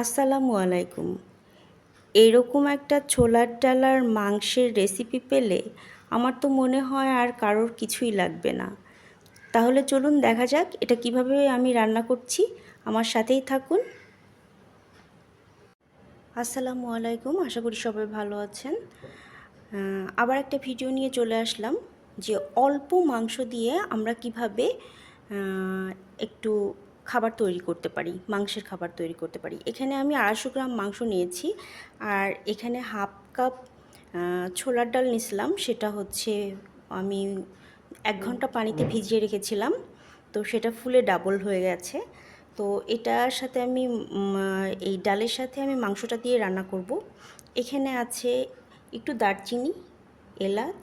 আসসালামু আলাইকুম। এরকম একটা ছোলার ডালার মাংসের রেসিপি পেলে আমার তো মনে হয় আর কারোর কিছুই লাগবে না। তাহলে চলুন দেখা যাক এটা কীভাবে আমি রান্না করছি। আমার সাথেই থাকুন। আসসালামু আলাইকুম, আশা করি সবাই ভালো আছেন। আবার একটা ভিডিও নিয়ে চলে আসলাম যে অল্প মাংস দিয়ে আমরা কীভাবে একটু খাবার তৈরি করতে পারি, মাংসের খাবার তৈরি করতে পারি। এখানে আমি আড়াইশো গ্রাম মাংস নিয়েছি আর এখানে হাফ কাপ ছোলার ডাল নিয়েছিলাম। সেটা হচ্ছে আমি এক ঘণ্টা পানিতে ভিজিয়ে রেখেছিলাম। তো সেটা ফুলে ডাবল হয়ে গেছে। তো এটার সাথে আমি এই ডালের সাথে আমি মাংসটা দিয়ে রান্না করব। এখানে আছে একটু দারচিনি, এলাচ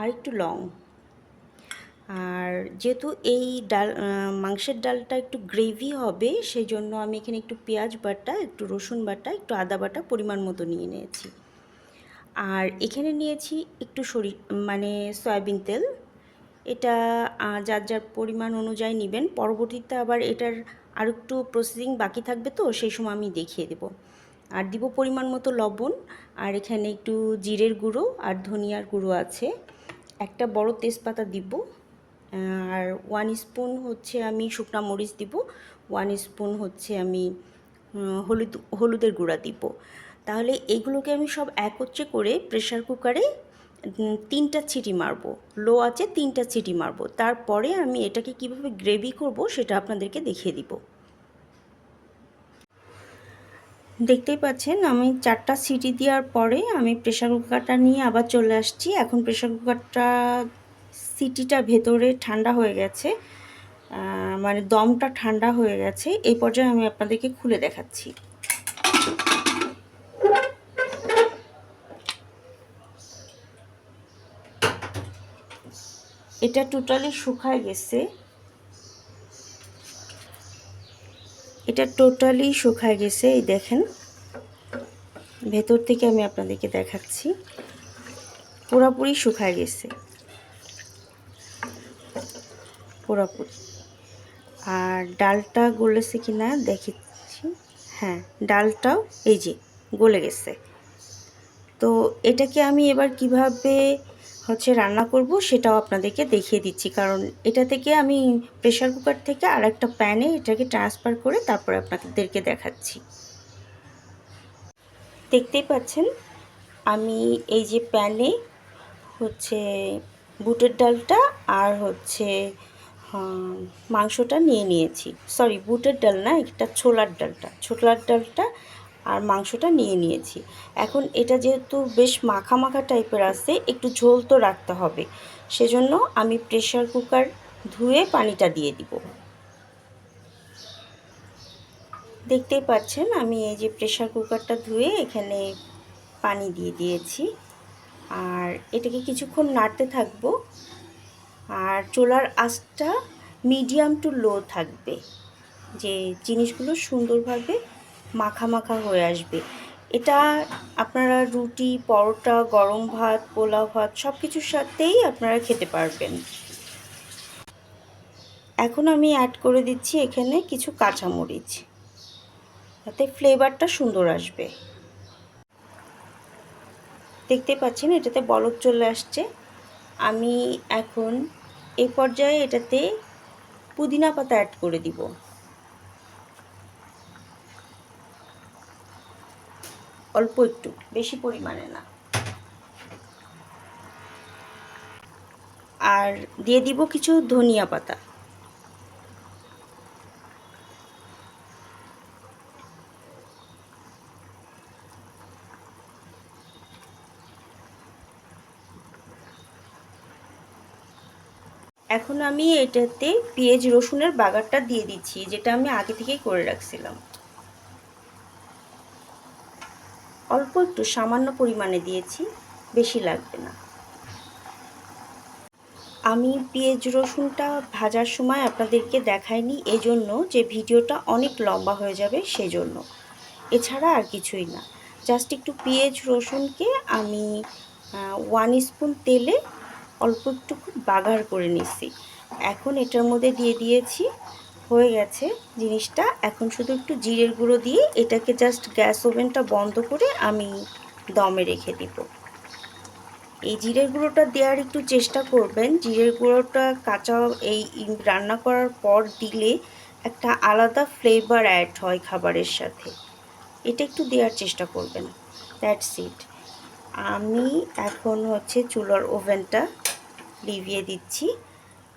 আর একটু লং। আর যেহেতু এই ডাল মাংসের ডালটা একটু গ্রেভি হবে সেই জন্য আমি এখানে একটু পেঁয়াজ বাটা, একটু রসুন বাটা, একটু আদা বাটা পরিমাণ মতো নিয়ে নিয়েছি। আর এখানে নিয়েছি একটু সরি মানে সয়াবিন তেল। এটা যার যার পরিমাণ অনুযায়ী নেবেন। পরবর্তীতে আবার এটার আর একটু প্রসেসিং বাকি থাকবে তো, সেই সময় আমি দেখিয়ে দেব। আর দিব পরিমাণ মতো লবণ, আর এখানে একটু জিরের গুঁড়ো আর ধনিয়ার গুঁড়ো আছে। একটা বড় তেজপাতা দিব। আর ওয়ান স্পুন হচ্ছে আমি শুকনা মরিচ দিব ওয়ান স্পুন হচ্ছে আমি হলুদ, হলুদের গুঁড়া দিব। তাহলে এগুলোকে আমি সব একত্রে করে প্রেশার কুকারে তিনটা ছিটি মারবো। লো আছে তিনটা ছিটি মারবো। তারপরে আমি এটাকে কীভাবে গ্রেভি করব সেটা আপনাদেরকে দেখিয়ে দিব। দেখতেই পাচ্ছেন, আমি চারটা সিটি দেওয়ার পরে আমি প্রেশার কুকারটা নিয়ে আবার চলে আসছি। এখন প্রেশার কুকারটা সিটিটা ভেতরে ঠান্ডা হয়ে গেছে মানে দমটা ঠান্ডা হয়ে গেছে, এই পর্যায়ে আমি আপনাদেরকে খুলে দেখাচ্ছি। এটা টোটালি শুকায় গেছে। এটা টোটালি শুকায় গেছে, এই দেখেন। ভেতর থেকে আমি আপনাদেরকে দেখাচ্ছি। পুরোপুরি শুকায় গেছে। পুরোপুরি। আর ডালটা গলেছে কি না দেখেছি। হ্যাঁ ডালটাও এই যে গলে গেছে। তো এটাকে আমি এবার কীভাবে হচ্ছে রান্না করব সেটাও আপনাদেরকে দেখিয়ে দিচ্ছি। কারণ এটা থেকে আমি প্রেশার কুকার থেকে আর একটা প্যানে এটাকে ট্রান্সফার করে তারপরে আপনাদেরকে দেখাচ্ছি। দেখতেই পাচ্ছেন, আমি এই যে প্যানে হচ্ছে বুটের ডালটা আর হচ্ছে মাংসটা নিয়ে নিয়েছি। সরি বুটের ডাল না, একটা ছোলার ডালটা। ছোলার ডালটা আর মাংসটা নিয়ে নিয়েছি। এখন এটা যেহেতু বেশ মাখা মাখা টাইপের আছে, একটু ঝোল তো রাখতে হবে। সেজন্য আমি প্রেশার কুকার ধুয়ে পানিটা দিয়ে দিব। দেখতেই পাচ্ছেন, আমি এই যে প্রেশার কুকারটা ধুয়ে এখানে পানি দিয়ে দিয়েছি। আর এটাকে কিছুক্ষণ নাড়তে থাকব। আর চোলার আঁচটা মিডিয়াম টু লো থাকবে। যে জিনিসগুলো সুন্দরভাবে মাখা মাখা হয়ে আসবে। এটা আপনারা রুটি, পরোটা, গরম ভাত, পোলাও ভাত সব কিছুর সাথেই আপনারা খেতে পারবেন। এখন আমি অ্যাড করে দিচ্ছি এখানে কিছু কাঁচামরিচ। তাতে ফ্লেভারটা সুন্দর আসবে। দেখতে পাচ্ছেন এটাতে বলক চলে আসছে। আমি এখন এই পর্যায়ে এটাতে পুদিনা পাতা অ্যাড করে দিব। অল্প একটু, বেশি পরিমাণে না। আর দিয়ে দিব কিছু ধনিয়া পাতা। এখন আমি এটাতে পেঁয়াজ, রসুনের বাগারটা দিয়ে দিচ্ছি, যেটা আমি আগে থেকেই করে রাখছিলাম। অল্প একটু সামান্য পরিমাণে দিয়েছি, বেশি লাগবে না। আমি পেঁয়াজ, রসুনটা ভাজার সময় আপনাদেরকে দেখাইনি, এজন্য যে ভিডিওটা অনেক লম্বা হয়ে যাবে সেজন্য। এছাড়া আর কিছুই না। জাস্ট একটু পেঁয়াজ, রসুনকে আমি ওয়ান স্পুন তেলে অল্প একটু বাগার করে নিচ্ছি এখন এটার মধ্যে দিয়ে দিয়েছি, হয়ে গেছে জিনিসটা। এখন শুধু একটু জিরের গুঁড়ো দিয়ে এটাকে জাস্ট গ্যাস ওভেনটা বন্ধ করে আমি দমে রেখে দিব। এই জিরের গুঁড়োটা দেওয়ার একটু চেষ্টা করবেন। জিরের গুঁড়োটা কাঁচা এই রান্না করার পর দিলে একটা আলাদা ফ্লেভার অ্যাড হয় খাবারের সাথে। এটা একটু দেওয়ার চেষ্টা করবেন। দ্যাটস ইট আমি এখন হচ্ছে চুলার ওভেনটা লিভিয়ে দিচ্ছি।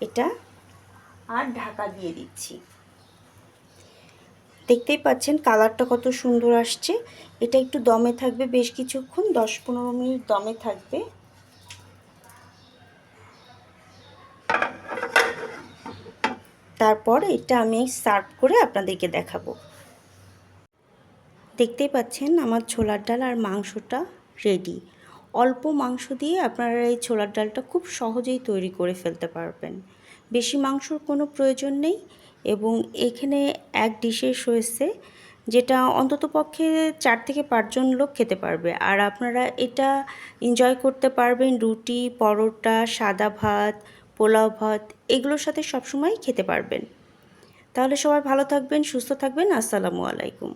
এটা আর ঢাকা দিয়ে দিচ্ছি। দেখতেই পাচ্ছেন কালারটা কত সুন্দর আসছে। এটা একটু দমে থাকবে বেশ কিছুক্ষণ দশ পনেরো মিনিট দমে থাকবে। তারপর এটা আমি সার্ভ করে আপনাদেরকে দেখাবো। দেখতেই পাচ্ছেন আমার ছোলার ডাল আর মাংসটা রেডি। অল্প মাংস দিয়ে আপনারা এই ছোলার ডালটা খুব সহজেই তৈরি করে ফেলতে পারবেন। বেশি মাংসর কোনো প্রয়োজন নেই এবং এখানে এক ডিশেস হয়েছে যেটা অন্তত পক্ষে চার থেকে পাঁচজন লোক খেতে পারবে। আর আপনারা এটা এনজয় করতে পারবেন রুটি, পরোটা, সাদা ভাত, পোলাও ভাত, এগুলোর সাথে সবসময় খেতে পারবেন। তাহলে সবাই ভালো থাকবেন, সুস্থ থাকবেন, আসসালামু আলাইকুম।